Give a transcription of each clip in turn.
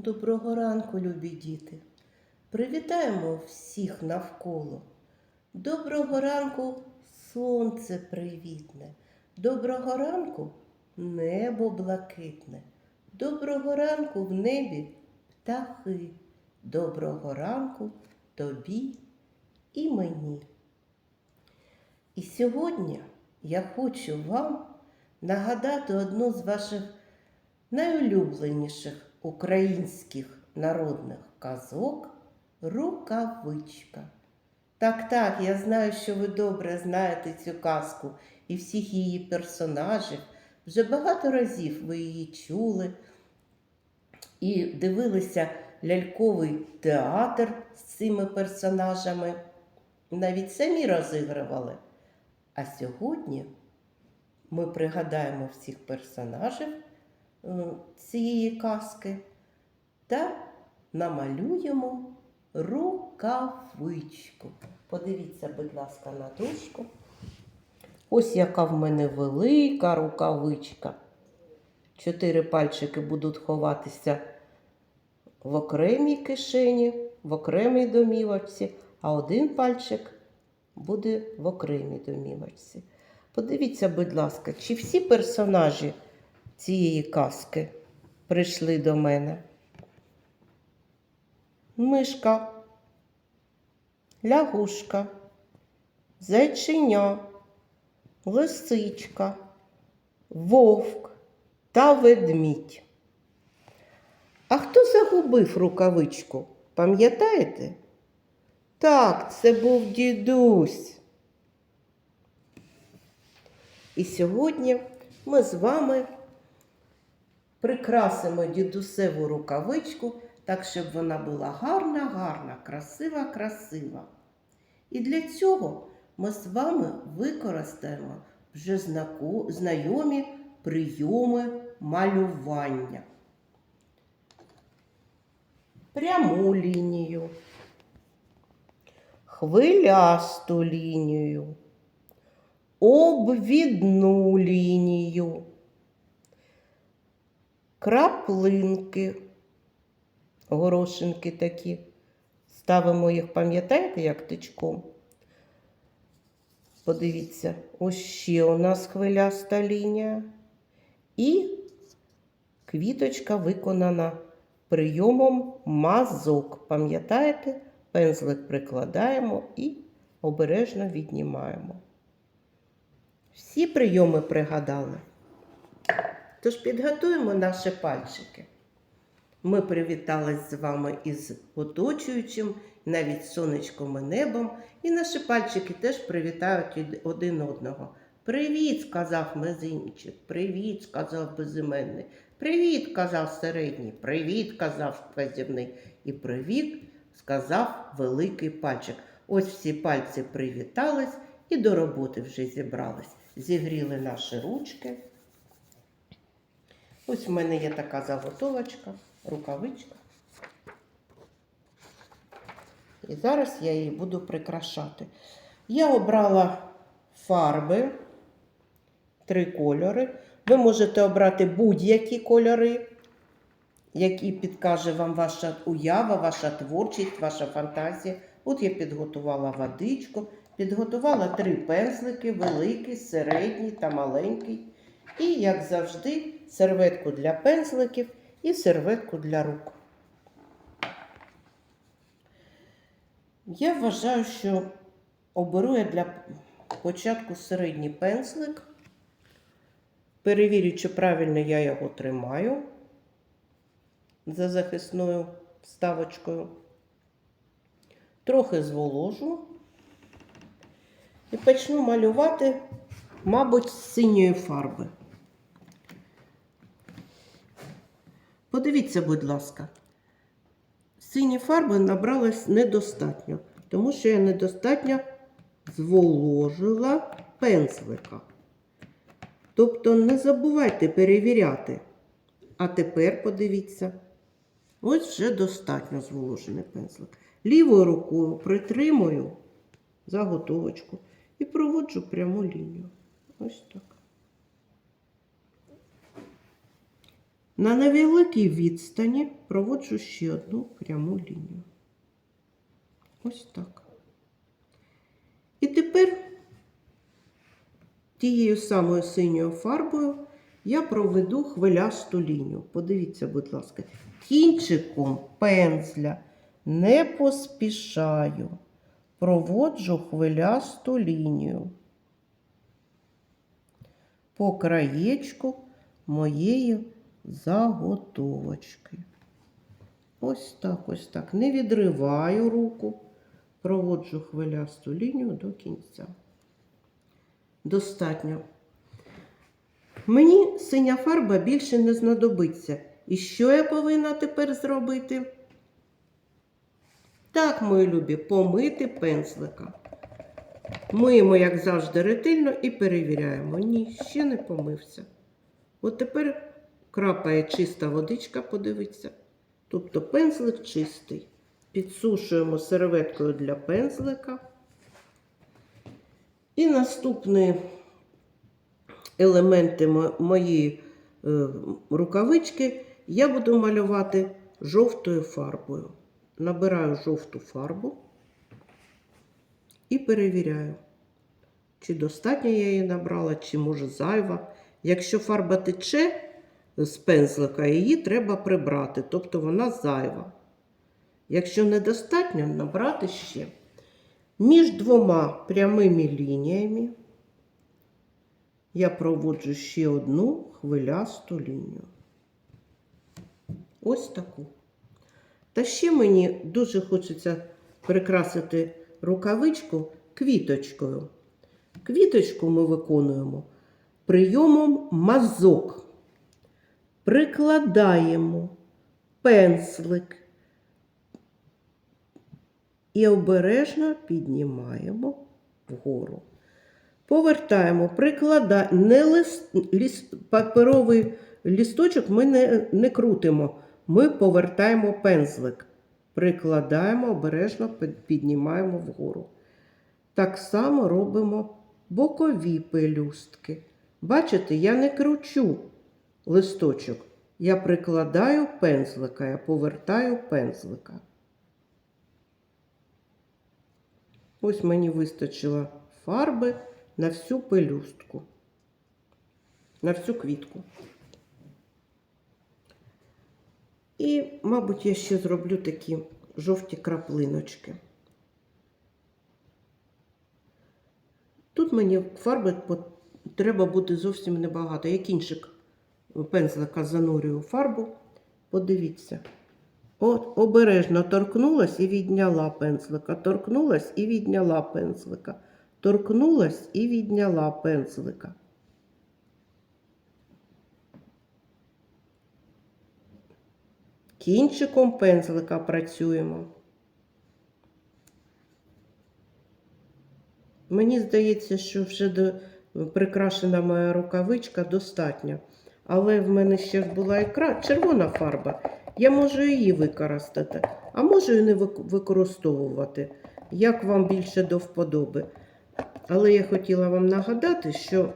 Доброго ранку, любі діти. Привітаємо всіх навколо. Доброго ранку сонце привітне. Доброго ранку небо блакитне. Доброго ранку в небі птахи. Доброго ранку тобі і мені. І сьогодні я хочу вам нагадати одну з ваших найулюбленіших українських народних казок Рукавичка. Так, так, я знаю, що ви добре знаєте цю казку і всіх її персонажів. Вже багато разів ви її чули і дивилися ляльковий театр з цими персонажами. Навіть самі розігрували. А сьогодні ми пригадаємо всіх персонажів цієї казки та намалюємо рукавичку. Подивіться, будь ласка, на дошку. Ось яка в мене велика рукавичка. Чотири пальчики будуть ховатися в окремій кишені, в окремій домівочці, а один пальчик буде в окремій домівочці. Подивіться, будь ласка, чи всі персонажі цієї казки прийшли до мене? Мишка, лягушка, зайчиня, лисичка, вовк та ведмідь. А хто загубив рукавичку? Пам'ятаєте? Так, це був дідусь. І сьогодні ми з вами прикрасимо дідусеву рукавичку так, щоб вона була гарна, гарна, красива, красива. І для цього ми з вами використаємо вже знайомі прийоми малювання. Пряму лінію, хвилясту лінію, обвідну лінію, краплинки, горошинки такі. Ставимо їх, пам'ятаєте, як тичком? Подивіться, ось ще у нас хвиляста лінія. І квіточка виконана прийомом мазок. Пам'ятаєте? Пензлик прикладаємо і обережно віднімаємо. Всі прийоми пригадали. Тож підготуємо наші пальчики. Ми привітались з вами із оточуючим, навіть сонечком і небом, і наші пальчики теж привітають один одного. Привіт, сказав мизинчик, привіт, сказав безіменний, привіт, казав середній, привіт, казав вказівний, і привіт сказав великий пальчик. Ось всі пальці привітались і до роботи вже зібрались. Зігріли наші ручки. Ось в мене є така заготовочка, рукавичка. І зараз я її буду прикрашати. Я обрала фарби, три кольори. Ви можете обрати будь-які кольори, які підкаже вам ваша уява, ваша творчість, ваша фантазія. От я підготувала водичку, підготувала три пензлики, великий, середній та маленький. І, як завжди, серветку для пензликів і серветку для рук. Я вважаю, що оберу я для початку середній пензлик. Перевірю, чи правильно я його тримаю за захисною вставочкою. Трохи зволожу і почну малювати, мабуть, з синьої фарби. Подивіться, будь ласка, сині фарби набралось недостатньо, тому що я недостатньо зволожила пензлика. Тобто не забувайте перевіряти. А тепер подивіться, ось вже достатньо зволожений пензлик. Лівою рукою притримую заготовочку і проводжу пряму лінію. Ось так. На невеликій відстані проводжу ще одну пряму лінію. Ось так. І тепер тією самою синьою фарбою я проведу хвилясту лінію. Подивіться, будь ласка, кінчиком пензля не поспішаю. Проводжу хвилясту лінію по краєчку моєї заготовочки. Ось так, ось так. Не відриваю руку, проводжу хвилясту лінію до кінця. Достатньо. Мені синя фарба більше не знадобиться. І що я повинна тепер зробити? Так, мої любі, помити пензлика. Миємо, як завжди, ретельно і перевіряємо. Ні, ще не помився. От тепер крапає чиста водичка, подивіться. Тобто пензлик чистий. Підсушуємо серветкою для пензлика. І наступні елементи моєї е, рукавички я буду малювати жовтою фарбою. Набираю жовту фарбу і перевіряю, чи достатньо я її набрала, чи може зайва. Якщо фарба тече з пензлика, її треба прибрати, тобто вона зайва. Якщо недостатньо, набрати ще. Між двома прямими лініями я проводжу ще одну хвилясту лінію. Ось таку. Та ще мені дуже хочеться прикрасити рукавичку квіточкою. Квіточку ми виконуємо прийомом мазок. Прикладаємо пензлик і обережно піднімаємо вгору. Повертаємо, прикладаємо, не лист, ліс, паперовий лісточок ми не, не крутимо. Ми повертаємо пензлик. Прикладаємо, обережно піднімаємо вгору. Так само робимо бокові пелюстки. Бачите, я не кручу листочок. Я прикладаю пензлика, я повертаю пензлика. Ось мені вистачило фарби на всю пелюстку, на всю квітку. І, мабуть, я ще зроблю такі жовті краплиночки. Тут мені фарби треба буде зовсім небагато. Я кінчик пензлика занурюю фарбу. Подивіться. От обережно торкнулась і відняла пензлика, торкнулась і відняла пензлика, торкнулась і відняла пензлика. Кінчиком пензлика працюємо. Мені здається, що вже прикрашена моя рукавичка достатньо. Але в мене ще ж була ікра... червона фарба. Я можу її використати, а можу і не використовувати, як вам більше до вподоби. Але я хотіла вам нагадати, що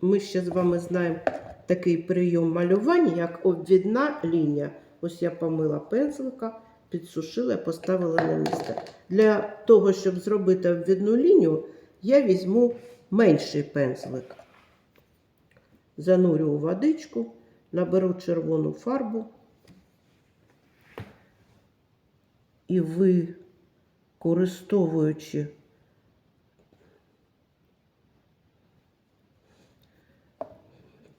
ми ще з вами знаємо такий прийом малювання, як обвідна лінія. Ось я помила пензлика, підсушила, поставила на місце. Для того, щоб зробити обвідну лінію, я візьму менший пензлик. Занурю у водичку, наберу червону фарбу. І використовуючи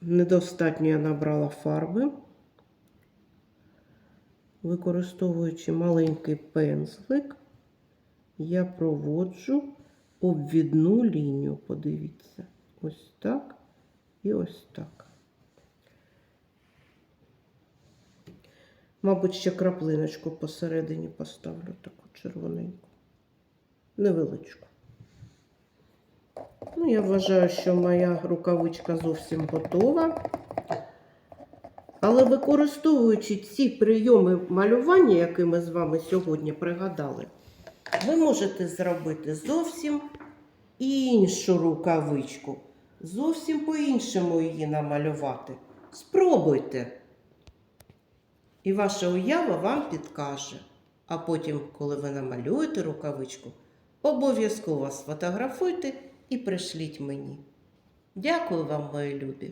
недостатньо я набрала фарби, використовуючи маленький пензлик, я проводжу обвідну лінію. Подивіться, ось так і ось так. Мабуть, ще краплиночку посередині поставлю таку червоненьку, невеличку. Ну, я вважаю, що моя рукавичка зовсім готова. Але використовуючи ці прийоми малювання, які ми з вами сьогодні пригадали, ви можете зробити зовсім іншу рукавичку. Зовсім по-іншому її намалювати. Спробуйте. І ваша уява вам підкаже. А потім, коли ви намалюєте рукавичку, обов'язково сфотографуйте і пришліть мені. Дякую вам, мої любі!